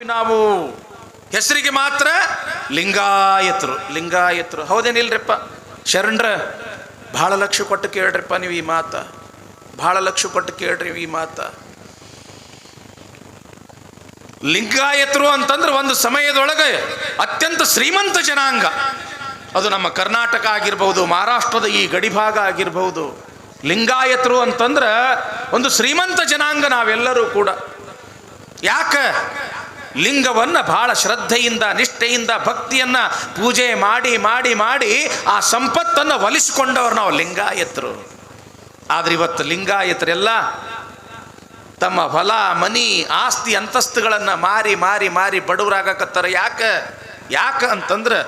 ನಾವು ಹೆಸರಿಗೆ ಮಾತ್ರ ಲಿಂಗಾಯತರು. ಲಿಂಗಾಯತರು. ಹೌದೇನಿಲ್ರಿಪ್ಪ? ಶರಣರ, ಭಾಳ ಲಕ್ಷ ಕೊಟ್ಟು ಕೇಳ್ರಿಪ್ಪ ನೀವು ಈ ಮಾತ. ಭಾಳ ಲಕ್ಷ ಕೊಟ್ಟು ಕೇಳ್ರಿ ಈ ಮಾತ. ಲಿಂಗಾಯತರು ಅಂತಂದ್ರೆ ಒಂದು ಸಮಯದೊಳಗೆ ಅತ್ಯಂತ ಶ್ರೀಮಂತ ಜನಾಂಗ. ಅದು ನಮ್ಮ ಕರ್ನಾಟಕ ಆಗಿರ್ಬೋದು ಮಹಾರಾಷ್ಟ್ರದ ಈ ಗಡಿಭಾಗ ಆಗಿರ್ಬೋದು ಲಿಂಗಾಯತರು ಅಂತಂದ್ರೆ ಒಂದು ಶ್ರೀಮಂತ ಜನಾಂಗ ನಾವೆಲ್ಲರೂ ಕೂಡ. ಯಾಕ? ಲಿಂಗವನ್ನು ಬಹಳ ಶ್ರದ್ಧೆಯಿಂದ, ನಿಷ್ಠೆಯಿಂದ, ಭಕ್ತಿಯನ್ನು ಪೂಜೆ ಮಾಡಿ ಮಾಡಿ ಮಾಡಿ ಆ ಸಂಪತ್ತನ್ನು ಒಲಿಸಿಕೊಂಡವ್ರು ನಾವು ಲಿಂಗಾಯತರು. ಆದರೆ ಇವತ್ತು ಲಿಂಗಾಯತರೆಲ್ಲ ತಮ್ಮ ಹೊಲ, ಮನಿ, ಆಸ್ತಿ ಅಂತಸ್ತುಗಳನ್ನು ಮಾರಿ ಮಾರಿ ಮಾರಿ ಬಡವರಾಗಕತ್ತಾರ. ಯಾಕೆ? ಯಾಕೆ ಅಂತಂದ್ರೆ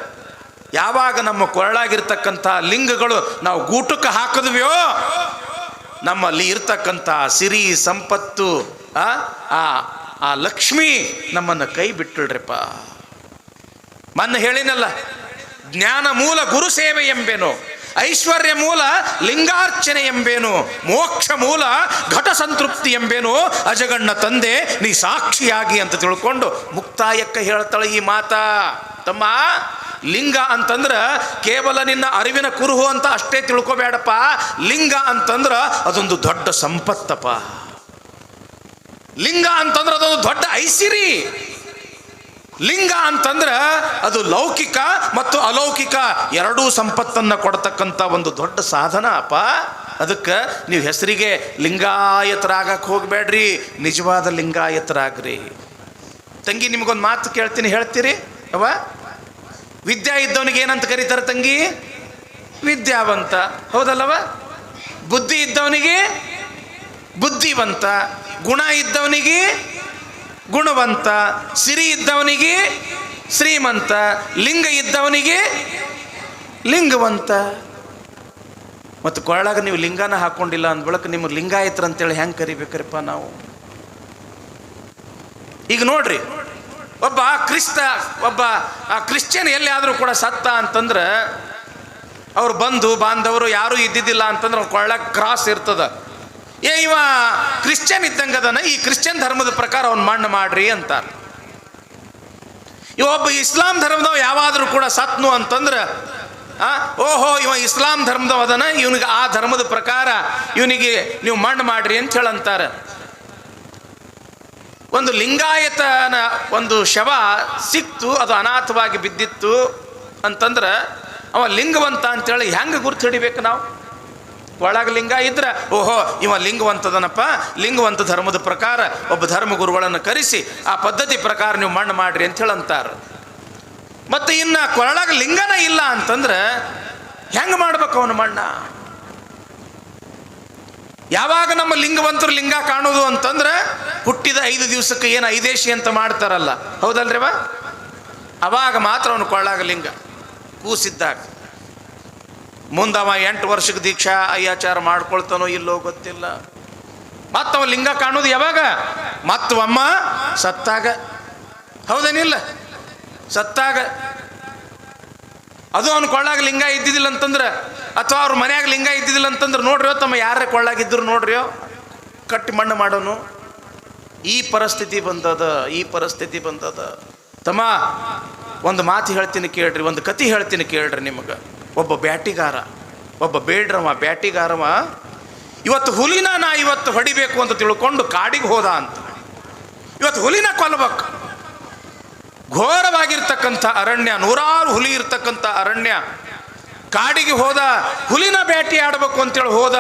ಯಾವಾಗ ನಮ್ಮ ಕೊರಳಾಗಿರ್ತಕ್ಕಂಥ ಲಿಂಗಗಳು ನಾವು ಗೂಟಕ್ಕೆ ಹಾಕಿದ್ವ್ಯೋ ನಮ್ಮಲ್ಲಿ ಇರ್ತಕ್ಕಂಥ ಸಿರಿ, ಸಂಪತ್ತು ಆ ಆ ಲಕ್ಷ್ಮಿ ನಮ್ಮನ್ನು ಕೈ ಬಿಟ್ಟಳ್ರಿಪ್ಪ. ಮೊನ್ನೆ ಹೇಳಿನಲ್ಲ ಜ್ಞಾನ ಮೂಲ ಗುರು ಸೇವೆ ಎಂಬೇನು, ಐಶ್ವರ್ಯ ಮೂಲ ಲಿಂಗಾರ್ಚನೆ ಎಂಬೇನು, ಮೋಕ್ಷ ಮೂಲ ಘಟ ಸಂತೃಪ್ತಿ ಎಂಬೇನು, ಅಜಗಣ್ಣ ತಂದೆ ನೀ ಸಾಕ್ಷಿಯಾಗಿ ಅಂತ ತಿಳ್ಕೊಂಡು ಮುಕ್ತಾಯಕ್ಕ ಹೇಳ್ತಾಳೆ ಈ ಮಾತಾ. ತಮ್ಮ, ಲಿಂಗ ಅಂತಂದ್ರ ಕೇವಲ ನಿನ್ನ ಅರಿವಿನ ಕುರುಹು ಅಂತ ಅಷ್ಟೇ ತಿಳ್ಕೊಬೇಡಪ್ಪ. ಲಿಂಗ ಅಂತಂದ್ರ ಅದೊಂದು ದೊಡ್ಡ ಸಂಪತ್ತಪ್ಪ. ಲಿಂಗ ಅಂತಂದ್ರೆ ಅದೊಂದು ದೊಡ್ಡ ಐಸಿರಿ. ಲಿಂಗ ಅಂತಂದ್ರೆ ಅದು ಲೌಕಿಕ ಮತ್ತು ಅಲೌಕಿಕ ಎರಡೂ ಸಂಪತ್ತನ್ನು ಕೊಡ್ತಕ್ಕಂಥ ಒಂದು ದೊಡ್ಡ ಸಾಧನ ಅಪ್ಪ. ಅದಕ್ಕೆ ನೀವು ಹೆಸರಿಗೆ ಲಿಂಗಾಯತರಾಗಕ್ಕೆ ಹೋಗಬೇಡ್ರಿ, ನಿಜವಾದ ಲಿಂಗಾಯತರಾಗ್ರಿ. ತಂಗಿ, ನಿಮಗೊಂದು ಮಾತು ಕೇಳ್ತೀನಿ, ಹೇಳ್ತೀರಿ? ಅವ ವಿದ್ಯಾ ಇದ್ದವನಿಗೆ ಏನಂತ ಕರೀತಾರೆ ತಂಗಿ? ವಿದ್ಯಾವಂತ. ಹೌದಲ್ಲವ ಬುದ್ಧಿ ಇದ್ದವನಿಗೆ ಬುದ್ಧಿವಂತ. ಗುಣ ಇದ್ದವನಿಗೆ ಗುಣವಂತ, ಸಿರಿ ಇದ್ದವನಿಗೆ ಶ್ರೀಮಂತ, ಲಿಂಗ ಇದ್ದವನಿಗೆ ಲಿಂಗವಂತ. ಮತ್ತು ಕೊರಳಾಗ ನೀವು ಲಿಂಗನ ಹಾಕೊಂಡಿಲ್ಲ ಅಂದ ಬಳಕ ನಿಮ್ಮ ಲಿಂಗಾಯತ್ರ ಅಂತೇಳಿ ಹೆಂಗೆ ಕರಿಬೇಕ್ರಪ್ಪ ನಾವು? ಈಗ ನೋಡ್ರಿ, ಒಬ್ಬ ಕ್ರಿಸ್ತ, ಒಬ್ಬ, ಆ ಕ್ರಿಶ್ಚಿಯನ್ ಎಲ್ಲಿ ಆದರೂ ಕೂಡ ಸತ್ತ ಅಂತಂದ್ರೆ, ಅವ್ರು ಬಂಧು ಬಾಂಧವರು ಯಾರೂ ಇದ್ದಿದ್ದಿಲ್ಲ ಅಂತಂದ್ರೆ ಅವ್ರು ಕೊಳ್ಳಾಗ ಕ್ರಾಸ್ ಇರ್ತದ. ಏ, ಇವ ಕ್ರಿಶ್ಚಿಯನ್ ಇದ್ದಂಗದನ, ಈ ಕ್ರಿಶ್ಚಿಯನ್ ಧರ್ಮದ ಪ್ರಕಾರ ಅವ್ನು ಮಣ್ಣು ಮಾಡ್ರಿ ಅಂತಾರೆ. ಇವೊಬ್ಬ ಇಸ್ಲಾಂ ಧರ್ಮದವ ಯಾವಾದರೂ ಕೂಡ ಸತ್ನು ಅಂತಂದ್ರೆ ಓಹೋ, ಇವ ಇಸ್ಲಾಂ ಧರ್ಮದವ ಅದನ ಇವನಿಗೆ ಆ ಧರ್ಮದ ಪ್ರಕಾರ ಇವನಿಗೆ ನೀವು ಮಣ್ಣು ಮಾಡ್ರಿ ಅಂತ ಹೇಳಂತಾರೆ. ಒಂದು ಲಿಂಗಾಯತನ ಒಂದು ಶವ ಸಿಕ್ತು, ಅದು ಅನಾಥವಾಗಿ ಬಿದ್ದಿತ್ತು ಅಂತಂದ್ರೆ, ಅವ ಲಿಂಗವಂತ ಅಂತೇಳಿ ಹೆಂಗೆ ಗುರ್ತು ಹಿಡಿಬೇಕು ನಾವು? ಒಳಗ ಲಿಂಗ ಇದ್ರೆ, ಓಹೋ, ಇವ ಲಿಂಗವಂತದನಪ್ಪ. ಲಿಂಗವಂತ ಧರ್ಮದ ಪ್ರಕಾರ ಒಬ್ಬ ಧರ್ಮ ಗುರುಗಳನ್ನು ಕರೆಸಿ, ಆ ಪದ್ಧತಿ ಪ್ರಕಾರ ನೀವು ಮಣ್ಣು ಮಾಡ್ರಿ ಅಂತ ಹೇಳಂತಾರೆ. ಮತ್ತು ಇನ್ನು ಕೊರಳಾಗ ಲಿಂಗನ ಇಲ್ಲ ಅಂತಂದ್ರೆ ಹೆಂಗೆ ಮಾಡ್ಬೇಕು ಅವನು ಮಣ್ಣ? ಯಾವಾಗ ನಮ್ಮ ಲಿಂಗವಂತರು ಲಿಂಗ ಕಾಣೋದು ಅಂತಂದ್ರೆ ಹುಟ್ಟಿದ ಐದು ದಿವಸಕ್ಕೆ ಏನು ಐದೇಶಿ ಅಂತ ಮಾಡ್ತಾರಲ್ಲ, ಹೌದಲ್ರಿವ? ಅವಾಗ ಮಾತ್ರ ಅವನು ಕೊಳ್ಳಾಗ ಲಿಂಗ, ಕೂಸಿದ್ದಾಗ. ಮುಂದವ ಎಂಟು ವರ್ಷಕ್ಕೆ ದೀಕ್ಷಾ ಅಯ್ಯಾಚಾರ ಮಾಡ್ಕೊಳ್ತಾನೋ ಇಲ್ಲೋ ಗೊತ್ತಿಲ್ಲ. ಮತ್ತವ ಲಿಂಗ ಕಾಣೋದು ಯಾವಾಗ? ಮತ್ತು ಅಮ್ಮ ಸತ್ತಾಗ. ಹೌದೇನಿಲ್ಲ? ಸತ್ತಾಗ. ಅದು ಅವ್ನು ಕೊಳ್ಳಾಗ ಲಿಂಗ ಇದ್ದಿದ್ದಿಲ್ಲ ಅಂತಂದ್ರೆ, ಅಥವಾ ಅವ್ರ ಮನ್ಯಾಗ ಲಿಂಗ ಇದ್ದಿದ್ದಿಲ್ಲ ಅಂತಂದ್ರೆ ನೋಡ್ರಿಯೋ ತಮ್ಮ ಯಾರೇ ಕೊಳ್ಳಾಗಿದ್ದರು ನೋಡ್ರಿಯೋ? ಕಟ್ಟಿ ಮಣ್ಣು ಮಾಡೋನು. ಈ ಪರಿಸ್ಥಿತಿ ಬಂದದ, ಈ ಪರಿಸ್ಥಿತಿ ಬಂದದ. ತಮ್ಮ, ಒಂದು ಮಾತು ಹೇಳ್ತೀನಿ ಕೇಳ್ರಿ, ಒಂದು ಕತಿ ಹೇಳ್ತೀನಿ ಕೇಳ್ರಿ ನಿಮಗೆ. ಒಬ್ಬ ಬ್ಯಾಟಿಗಾರ, ಒಬ್ಬ ಬೇಡ್ರವ, ಬ್ಯಾಟಿಗಾರವ, ಇವತ್ತು ಹುಲಿನ ನಾ ಇವತ್ತು ಹೊಡಿಬೇಕು ಅಂತ ತಿಳ್ಕೊಂಡು ಕಾಡಿಗೆ ಹೋದ ಅಂತ ಇವತ್ತು ಹುಲಿನ ಕೊಲ್ಲಬೇಕು ಘೋರವಾಗಿರ್ತಕ್ಕಂಥ ಅರಣ್ಯ, ನೂರಾರು ಹುಲಿ ಇರ್ತಕ್ಕಂಥ ಅರಣ್ಯ, ಕಾಡಿಗೆ ಹೋದ, ಹುಲಿನ ಬ್ಯಾಟಿ ಆಡಬೇಕು ಅಂತೇಳಿ ಹೋದ,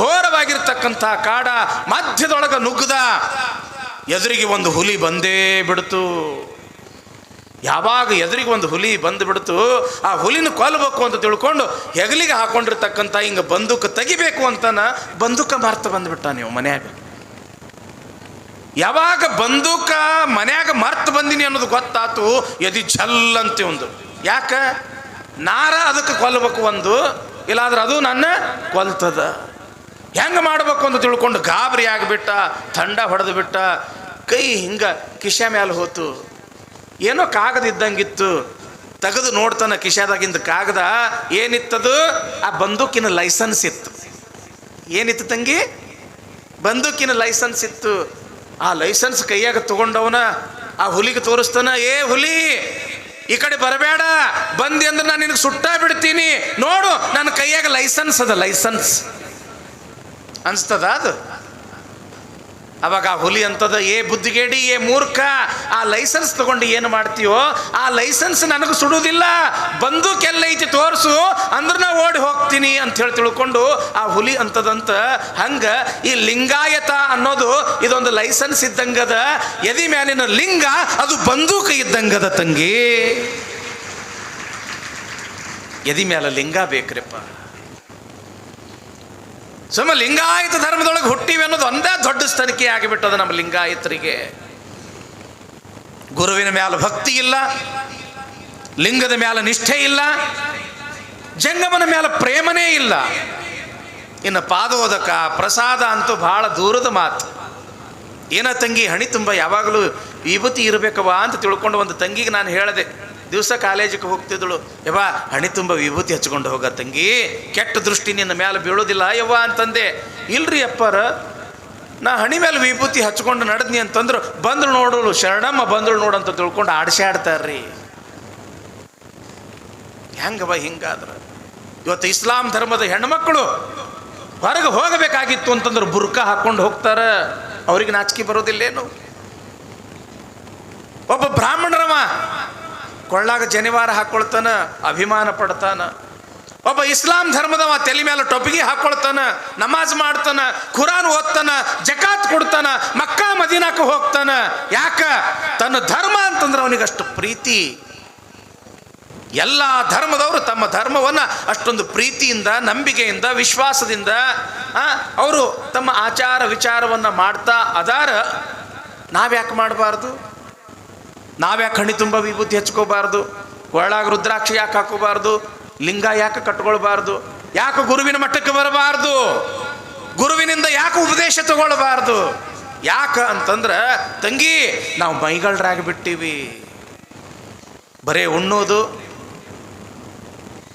ಘೋರವಾಗಿರ್ತಕ್ಕಂಥ ಕಾಡ ಮಧ್ಯದೊಳಗೆ ನುಗ್ಗದ ಎದುರಿಗೆ ಒಂದು ಹುಲಿ ಬಂದೇ ಬಿಡ್ತು. ಯಾವಾಗ ಎದುರಿಗೆ ಒಂದು ಹುಲಿ ಬಂದುಬಿಡ್ತು, ಆ ಹುಲಿನ ಕೊಲ್ಲಬೇಕು ಅಂತ ತಿಳ್ಕೊಂಡು ಹೆಗಲಿಗೆ ಹಾಕೊಂಡಿರ್ತಕ್ಕಂಥ ಹಿಂಗೆ ಬಂದೂಕ ತೆಗಿಬೇಕು ಅಂತನ ಬಂದೂಕ ಮಾರ್ತ ಬಂದುಬಿಟ್ಟ ನೀವು ಮನ್ಯಾಗ. ಯಾವಾಗ ಬಂದೂಕ ಮನ್ಯಾಗ ಮರ್ತು ಬಂದೀನಿ ಅನ್ನೋದು ಗೊತ್ತಾತು, ಎದಿ ಛಲ್ಲಂತೆ ಒಂದು. ಯಾಕ? ನಾರ ಅದಕ್ಕೆ ಕೊಲ್ಲಬೇಕು ಒಂದು, ಇಲ್ಲಾದ್ರೆ ಅದು ನನ್ನ ಕೊಲ್ತದ. ಹೆಂಗೆ ಮಾಡ್ಬೇಕು ಅಂತ ತಿಳ್ಕೊಂಡು ಗಾಬರಿ ಆಗಿಬಿಟ್ಟ ಥಂಡ ಹೊಡೆದು ಬಿಟ್ಟ ಕೈ ಹಿಂಗ ಕಿಶ ಮ್ಯಾಲೆ ಹೋತು. ಏನೋ ಕಾಗದ ಇದ್ದಂಗಿತ್ತು ತೆಗೆದು ನೋಡ್ತಾನೆ ಕಿಶಾದಾಗಿಂದ ಕಾಗದ, ಏನಿತ್ತದು? ಆ ಬಂದೂಕಿನ ಲೈಸೆನ್ಸ್ ಇತ್ತು. ಏನಿತ್ತು ತಂಗಿ? ಬಂದೂಕಿನ ಲೈಸೆನ್ಸ್ ಇತ್ತು. ಆ ಲೈಸೆನ್ಸ್ ಕೈಯಾಗ ತಗೊಂಡವನ, ಆ ಹುಲಿಗೆ ತೋರಿಸ್ತಾನ, ಏ ಹುಲಿ, ಈ ಕಡೆ ಬರಬೇಡ. ಬಂದಿ ಅಂದ್ರೆ ನಾನು ನಿನಗೆ ಸುಟ್ಟ ಬಿಡ್ತೀನಿ. ನೋಡು, ನನ್ನ ಕೈಯಾಗ ಲೈಸೆನ್ಸ್ ಅದ, ಲೈಸೆನ್ಸ್. ಅನ್ಸ್ತದ ಅದು? ಅವಾಗ ಆ ಹುಲಿ ಅಂತದ, ಏ ಬುದ್ಧಿಗೇಡಿ, ಏ ಮೂರ್ಖ, ಆ ಲೈಸೆನ್ಸ್ ತಗೊಂಡು ಏನು ಮಾಡ್ತೀಯೋ, ಆ ಲೈಸೆನ್ಸ್ ನನಗೆ ಸುಡುವುದಿಲ್ಲ. ಬಂದೂಕೆಲ್ಲೈತಿ ತೋರಿಸು, ಅಂದ್ರೆ ನಾ ಓಡಿ ಹೋಗ್ತೀನಿ. ಅಂತ ಹೇಳಿ ತಿಳ್ಕೊಂಡು ಆ ಹುಲಿ ಅಂತದಂತ, ಹಂಗ ಈ ಲಿಂಗಾಯತ ಅನ್ನೋದು ಇದೊಂದು ಲೈಸೆನ್ಸ್ ಇದ್ದಂಗದ, ಎದಿ ಮ್ಯಾಲಿನ ಲಿಂಗ ಅದು ಬಂದೂಕ ಇದ್ದಂಗದ ತಂಗಿ. ಎದಿ ಮ್ಯಾಲ ಲಿಂಗ ಬೇಕ್ರಿಪ್ಪ. ಸುಮ್ಮ ಲಿಂಗಾಯತ ಧರ್ಮದೊಳಗೆ ಹುಟ್ಟಿವಿ ಅನ್ನೋದು ಒಂದೇ ದೊಡ್ಡ ಸ್ತನಿಕೆ ಆಗಿಬಿಟ್ಟದ ನಮ್ಮ ಲಿಂಗಾಯತರಿಗೆ. ಗುರುವಿನ ಮ್ಯಾಲ ಭಕ್ತಿ ಇಲ್ಲ, ಲಿಂಗದ ಮ್ಯಾಲ ನಿಷ್ಠೆ ಇಲ್ಲ, ಜಂಗಮನ ಮ್ಯಾಲ ಪ್ರೇಮನೇ ಇಲ್ಲ. ಇನ್ನು ಪಾದೋದಕ, ಪ್ರಸಾದ ಅಂತೂ ಬಹಳ ದೂರದ ಮಾತು. ಏನ ತಂಗಿ, ಹಣಿ ತುಂಬ ಯಾವಾಗಲೂ ವಿಭೂತಿ ಇರಬೇಕವ ಅಂತ ತಿಳ್ಕೊಂಡು ಒಂದು ತಂಗಿಗೆ ನಾನು ಹೇಳಿದೆ ದಿವಸ ಕಾಲೇಜಿಗೆ ಹೋಗ್ತಿದ್ದಳು. ಯವ್ವ, ಹಣಿ ತುಂಬ ವಿಭೂತಿ ಹಚ್ಕೊಂಡು ಹೋಗ ತಂಗಿ. ಕೆಟ್ಟ ದೃಷ್ಟಿ ನಿನ್ನ ಮೇಲೆ ಬೀಳೋದಿಲ್ಲ. ಯವ್ವ ಅಂತಂದೆ. ಇಲ್ರಿ ಅಪ್ಪಾರ, ನಾ ಹಣಿ ಮೇಲೆ ವಿಭೂತಿ ಹಚ್ಕೊಂಡು ನಡೆದ್ನಿ ಅಂತಂದ್ರು ಬಂದ್ರು ನೋಡಲು ಶರಣಮ್ಮ ಬಂದಳು ನೋಡು ಅಂತ ತಿಳ್ಕೊಂಡು ಆಡ್ಸ್ಯಾಡ್ತಾರ್ರಿ. ಹೆಂಗವ ಹಿಂಗಾದ್ರೆ? ಇವತ್ತು ಇಸ್ಲಾಂ ಧರ್ಮದ ಹೆಣ್ಮಕ್ಳು ಹೊರಗೆ ಹೋಗಬೇಕಾಗಿತ್ತು ಅಂತಂದ್ರೆ ಬುರ್ಕ ಹಾಕೊಂಡು ಹೋಗ್ತಾರೆ. ಅವ್ರಿಗೆ ನಾಚಿಕೆ ಬರೋದಿಲ್ಲೇನು? ಒಬ್ಬ ಬ್ರಾಹ್ಮಣರವ ಕೊಳ್ಳಾಗ ಜನಿವಾರ ಹಾಕೊಳ್ತಾನ, ಅಭಿಮಾನ ಪಡ್ತಾನ. ಒಬ್ಬ ಇಸ್ಲಾಂ ಧರ್ಮದವ ತಲೆ ಮೇಲೆ ಟೊಪ್ಪಿಗೆ ಹಾಕೊಳ್ತಾನ, ನಮಾಜ್ ಮಾಡ್ತಾನ ಖುರಾನ್ ಓದ್ತಾನ, ಜಕಾತ್ ಕೊಡ್ತಾನ, ಮಕ್ಕಾ ಮದೀನಾಕ ಹೋಗ್ತಾನ. ಯಾಕ? ತನ್ನ ಧರ್ಮ ಅಂತಂದ್ರೆ ಅವನಿಗಷ್ಟು ಪ್ರೀತಿ. ಎಲ್ಲ ಧರ್ಮದವರು ತಮ್ಮ ಧರ್ಮವನ್ನು ಅಷ್ಟೊಂದು ಪ್ರೀತಿಯಿಂದ, ನಂಬಿಕೆಯಿಂದ, ವಿಶ್ವಾಸದಿಂದ ಅವರು ತಮ್ಮ ಆಚಾರ ವಿಚಾರವನ್ನು ಮಾಡ್ತಾ ಅದಾರ. ನಾವ್ಯಾಕೆ ಮಾಡಬಾರ್ದು? ನಾವ್ಯಾಕೆ ಹಣಿ ತುಂಬ ವಿಭೂತಿ ಹಚ್ಕೋಬಾರ್ದು. ಒಳಗೆ ರುದ್ರಾಕ್ಷಿ ಯಾಕೆ ಹಾಕೋಬಾರ್ದು? ಲಿಂಗ ಯಾಕೆ ಕಟ್ಕೊಳ್ಬಾರ್ದು? ಯಾಕೆ ಗುರುವಿನ ಮಟ್ಟಕ್ಕೆ ಬರಬಾರ್ದು? ಗುರುವಿನಿಂದ ಯಾಕೆ ಉಪದೇಶ ತಗೊಳ್ಬಾರ್ದು? ಯಾಕ ಅಂತಂದ್ರೆ, ತಂಗಿ, ನಾವು ಮೈಗಳ್ರಾಗಿ ಬಿಟ್ಟಿವಿ ಬರೇ ಉಣ್ಣೋದು.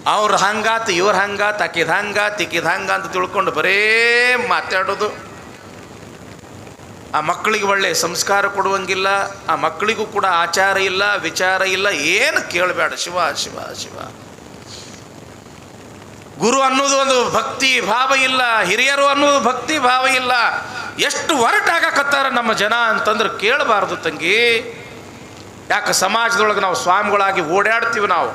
ಅವ್ರು ಹಂಗಾತ, ಇವ್ರು ಹಂಗಾತ, ಆಕಿದ ಹಂಗಾತ ತಿಕ್ಕಿದ ಹಂಗ ಅಂತ ತಿಳ್ಕೊಂಡು ಬರೇ ಮಾತಾಡೋದು. ಆ ಮಕ್ಕಳಿಗೆ ಒಳ್ಳೆ ಸಂಸ್ಕಾರ ಕೊಡುವಂಗಿಲ್ಲ, ಆ ಮಕ್ಕಳಿಗೂ ಕೂಡ ಆಚಾರ ಇಲ್ಲ, ವಿಚಾರ ಇಲ್ಲ, ಏನು ಕೇಳಬೇಡ. ಶಿವ ಶಿವ ಶಿವ. ಗುರು ಅನ್ನೋದು ಒಂದು ಭಕ್ತಿ ಭಾವ ಇಲ್ಲ, ಹಿರಿಯರು ಅನ್ನೋದು ಭಕ್ತಿ ಭಾವ ಇಲ್ಲ. ಎಷ್ಟು ಹೊರಟಾಗಕತ್ತಾರ ನಮ್ಮ ಜನ ಅಂತಂದ್ರೆ ಕೇಳಬಾರ್ದು ತಂಗಿ. ಯಾಕೆ ಸಮಾಜದೊಳಗೆ ನಾವು ಸ್ವಾಮಿಗಳಾಗಿ ಓಡಾಡ್ತೀವಿ ನಾವು.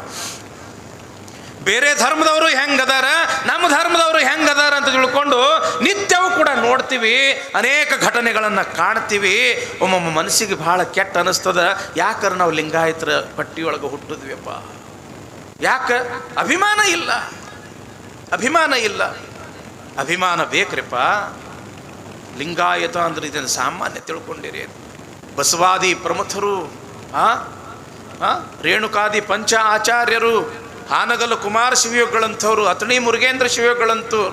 ಬೇರೆ ಧರ್ಮದವರು ಹೆಂಗದಾರ? ನಮ್ಮ ಧರ್ಮದವರು ಹೆಂಗದಾರ ಅಂತ ತಿಳ್ಕೊಂಡು ನಿತ್ಯವೂ ಕೂಡ ನೋಡ್ತೀವಿ. ಅನೇಕ ಘಟನೆಗಳನ್ನು ಕಾಣ್ತೀವಿ. ಒಮ್ಮೊಮ್ಮೆ ಮನಸ್ಸಿಗೆ ಭಾಳ ಕೆಟ್ಟ ಅನಿಸ್ತದ. ಯಾಕಂದ್ರೆ ನಾವು ಲಿಂಗಾಯತರ ಪಟ್ಟಿಯೊಳಗೆ ಹುಟ್ಟಿದ್ವಿಯಪ್ಪ? ಯಾಕೆ? ಅಭಿಮಾನ ಇಲ್ಲ. ಅಭಿಮಾನ ಇಲ್ಲ. ಅಭಿಮಾನ ಬೇಕ್ರಿಪ್ಪ. ಲಿಂಗಾಯತ ಅಂದ್ರೆ ಇದನ್ನು ಸಾಮಾನ್ಯ ತಿಳ್ಕೊಂಡಿರಿ. ಬಸವಾದಿ ಪ್ರಮುಖರು ಆ? ರೇಣುಕಾದಿ ಪಂಚ ಆಚಾರ್ಯರು ಹಾನಗಲ್ಲು ಕುಮಾರ ಶಿವಯೋಗಗಳಂಥವ್ರು, ಅಥಣಿ ಮುರುಗೇಂದ್ರ ಶಿವಯೋಗಗಳಂಥವ್ರು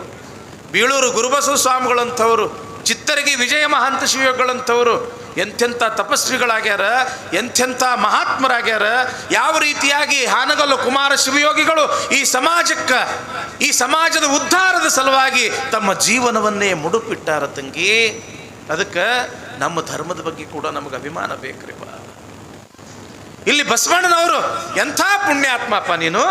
ಬೀಳೂರು ಗುರುಬಸವ ಸ್ವಾಮಿಗಳಂಥವ್ರು, ಚಿತ್ತರಗಿ ವಿಜಯ ಮಹಾಂತ ಶಿವಯೋಗಗಳಂಥವ್ರು ಎಂಥೆಂಥ ತಪಸ್ವಿಗಳಾಗ್ಯಾರ, ಎಂಥೆಂಥ ಮಹಾತ್ಮರಾಗ್ಯಾರ, ಯಾವ ರೀತಿಯಾಗಿ ಹಾನಗಲ್ಲು ಕುಮಾರ ಶಿವಯೋಗಿಗಳು ಈ ಸಮಾಜಕ್ಕೆ, ಈ ಸಮಾಜದ ಉದ್ಧಾರದ ಸಲುವಾಗಿ ತಮ್ಮ ಜೀವನವನ್ನೇ ಮುಡುಪಿಟ್ಟಾರ ತಂಗಿ. ಅದಕ್ಕೆ ನಮ್ಮ ಧರ್ಮದ ಬಗ್ಗೆ ಕೂಡ ನಮಗೆ ಅಭಿಮಾನ ಬೇಕ್ರಿಪ್ಪ. ಇಲ್ಲಿ ಬಸವಣ್ಣನವರು, ಎಂಥ ಪುಣ್ಯಾತ್ಮಪ್ಪ ನೀನು?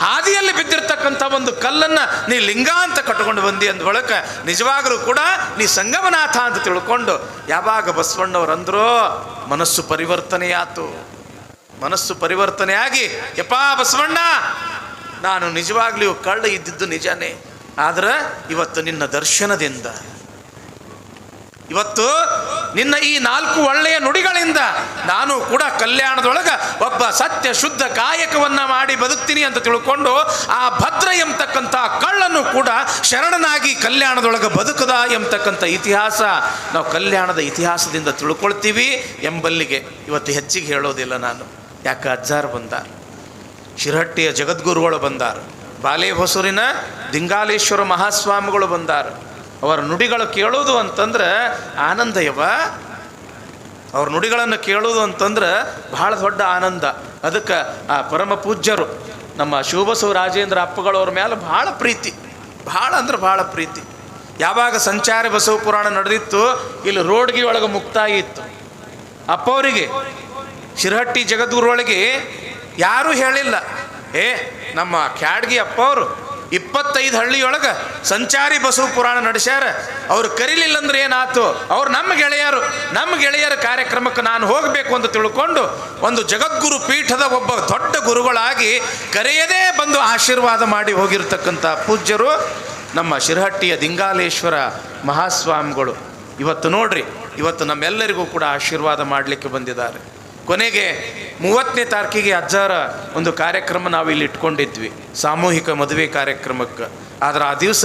ಹಾದಿಯಲ್ಲಿ ಬಿದ್ದಿರ್ತಕ್ಕಂಥ ಒಂದು ಕಲ್ಲನ್ನು ನೀ ಲಿಂಗ ಅಂತ ಕಟ್ಟಿಕೊಂಡು ಬಂದಿ ಅಂದ ಬಳಿಕ ನಿಜವಾಗಲೂ ಕೂಡ ನೀ ಸಂಗಮನಾಥ ಅಂತ ತಿಳ್ಕೊಂಡು ಯಾವಾಗ ಬಸವಣ್ಣವ್ರು ಅಂದ್ರೋ ಮನಸ್ಸು ಪರಿವರ್ತನೆಯಾತು. ಮನಸ್ಸು ಪರಿವರ್ತನೆಯಾಗಿ, ಯಪ್ಪಾ ಬಸವಣ್ಣ, ನಾನು ನಿಜವಾಗ್ಲೂ ಕಳ್ಳ ಇದ್ದಿದ್ದು ನಿಜಾನೇ. ಆದ್ರೆ ಇವತ್ತು ನಿನ್ನ ದರ್ಶನದಿಂದ ಇವತ್ತು ನಿನ್ನ ಈ ನಾಲ್ಕು ಒಳ್ಳೆಯ ನುಡಿಗಳಿಂದ ನಾನು ಕೂಡ ಕಲ್ಯಾಣದೊಳಗೆ ಒಬ್ಬ ಸತ್ಯ ಶುದ್ಧ ಕಾಯಕವನ್ನು ಮಾಡಿ ಬದುಕ್ತೀನಿ ಅಂತ ತಿಳ್ಕೊಂಡು ಆ ಭದ್ರ ಎಂಬತಕ್ಕಂಥ ಕಳ್ಳನ್ನು ಕೂಡ ಶರಣನಾಗಿ ಕಲ್ಯಾಣದೊಳಗೆ ಬದುಕದ ಎಂಬತಕ್ಕಂಥ ಇತಿಹಾಸ ನಾವು ಕಲ್ಯಾಣದ ಇತಿಹಾಸದಿಂದ ತಿಳ್ಕೊಳ್ತೀವಿ ಎಂಬಲ್ಲಿಗೆ ಇವತ್ತು ಹೆಚ್ಚಿಗೆ ಹೇಳೋದಿಲ್ಲ ನಾನು. ಯಾಕೆ ಅಜ್ಜಾರ್ ಬಂದಾರ? ಶಿರಹಟ್ಟಿಯ ಜಗದ್ಗುರುಗಳು ಬಂದಾರ. ಬಾಲೆ ಹೊಸೂರಿನ ದಿಂಗಾಲೇಶ್ವರ ಮಹಾಸ್ವಾಮಿಗಳು ಬಂದಾರ. ಅವರ ನುಡಿಗಳು ಕೇಳೋದು ಅಂತಂದ್ರೆ ಆನಂದಯವ ಅವ್ರ ನುಡಿಗಳನ್ನು ಕೇಳೋದು ಅಂತಂದ್ರೆ ಬಹಳ ದೊಡ್ಡ ಆನಂದ. ಅದಕ್ಕೆ ಆ ಪರಮ ಪೂಜ್ಯರು, ನಮ್ಮ ಶಿವಬಸವ ರಾಜೇಂದ್ರ ಅಪ್ಪಗಳವ್ರ ಮೇಲೆ ಭಾಳ ಪ್ರೀತಿ. ಭಾಳ ಅಂದ್ರೆ ಭಾಳ ಪ್ರೀತಿ. ಯಾವಾಗ ಸಂಚಾರಿ ಬಸವ ಪುರಾಣ ನಡೆದಿತ್ತು, ಇಲ್ಲಿ ರೋಡ್ಗಿ ಒಳಗೆ ಮುಕ್ತಾಯ ಇತ್ತು. ಅಪ್ಪವರಿಗೆ, ಶಿರಹಟ್ಟಿ ಜಗದ್ಗುರುವೊಳಗೆ ಯಾರೂ ಹೇಳಿಲ್ಲ. ಏ, ನಮ್ಮ ಕ್ಯಾಡ್ಗಿ ಅಪ್ಪವರು ಇಪ್ಪತ್ತೈದು ಹಳ್ಳಿಯೊಳಗೆ ಸಂಚಾರಿ ಬಸವ ಪುರಾಣ ನಡೆಸ್ಯಾರ. ಅವ್ರು ಕರೀಲಿಲ್ಲ ಅಂದ್ರೆ ಏನಾಯ್ತು? ಅವ್ರು ನಮ್ಮ ಗೆಳೆಯರು, ನಮ್ಮ ಗೆಳೆಯರ ಕಾರ್ಯಕ್ರಮಕ್ಕೆ ನಾನು ಹೋಗಬೇಕು ಅಂತ ತಿಳ್ಕೊಂಡು ಒಂದು ಜಗದ್ಗುರು ಪೀಠದ ಒಬ್ಬ ದೊಡ್ಡ ಗುರುಗಳಾಗಿ ಕರೆಯದೇ ಬಂದು ಆಶೀರ್ವಾದ ಮಾಡಿ ಹೋಗಿರ್ತಕ್ಕಂಥ ಪೂಜ್ಯರು ನಮ್ಮ ಶಿರಹಟ್ಟಿಯ ದಿಂಗಾಲೇಶ್ವರ ಮಹಾಸ್ವಾಮಿಗಳು. ಇವತ್ತು ನೋಡ್ರಿ, ಇವತ್ತು ನಮ್ಮೆಲ್ಲರಿಗೂ ಕೂಡ ಆಶೀರ್ವಾದ ಮಾಡಲಿಕ್ಕೆ ಬಂದಿದ್ದಾರೆ. ಕೊನೆಗೆ ಮೂವತ್ತನೇ ತಾರೀಕಿಗೆ ಅಜ್ಜಾರ ಒಂದು ಕಾರ್ಯಕ್ರಮ ನಾವು ಇಲ್ಲಿ ಇಟ್ಕೊಂಡಿದ್ವಿ, ಸಾಮೂಹಿಕ ಮದುವೆ ಕಾರ್ಯಕ್ರಮಕ್ಕೆ. ಆದರೆ ಆ ದಿವಸ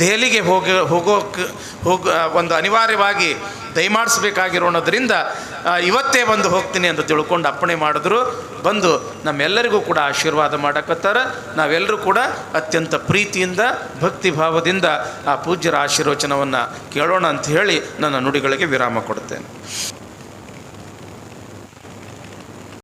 ದೆಹಲಿಗೆ ಹೋಗ ಹೋಗೋಕ್ಕೆ ಹೋಗ, ಒಂದು ಅನಿವಾರ್ಯವಾಗಿ ದಯಮಾಡಿಸ್ಬೇಕಾಗಿರೋಣದ್ರಿಂದ ಇವತ್ತೇ ಬಂದು ಹೋಗ್ತೀನಿ ಅಂತ ತಿಳ್ಕೊಂಡು ಅಪ್ಪಣೆ ಮಾಡಿದ್ರು. ಬಂದು ನಮ್ಮೆಲ್ಲರಿಗೂ ಕೂಡ ಆಶೀರ್ವಾದ ಮಾಡಕತ್ತಾರ. ನಾವೆಲ್ಲರೂ ಕೂಡ ಅತ್ಯಂತ ಪ್ರೀತಿಯಿಂದ ಭಕ್ತಿ ಭಾವದಿಂದ ಆ ಪೂಜ್ಯರ ಆಶೀರ್ವಚನವನ್ನು ಕೇಳೋಣ ಅಂತ ಹೇಳಿ ನನ್ನ ನುಡಿಗಳಿಗೆ ವಿರಾಮ ಕೊಡ್ತೇನೆ.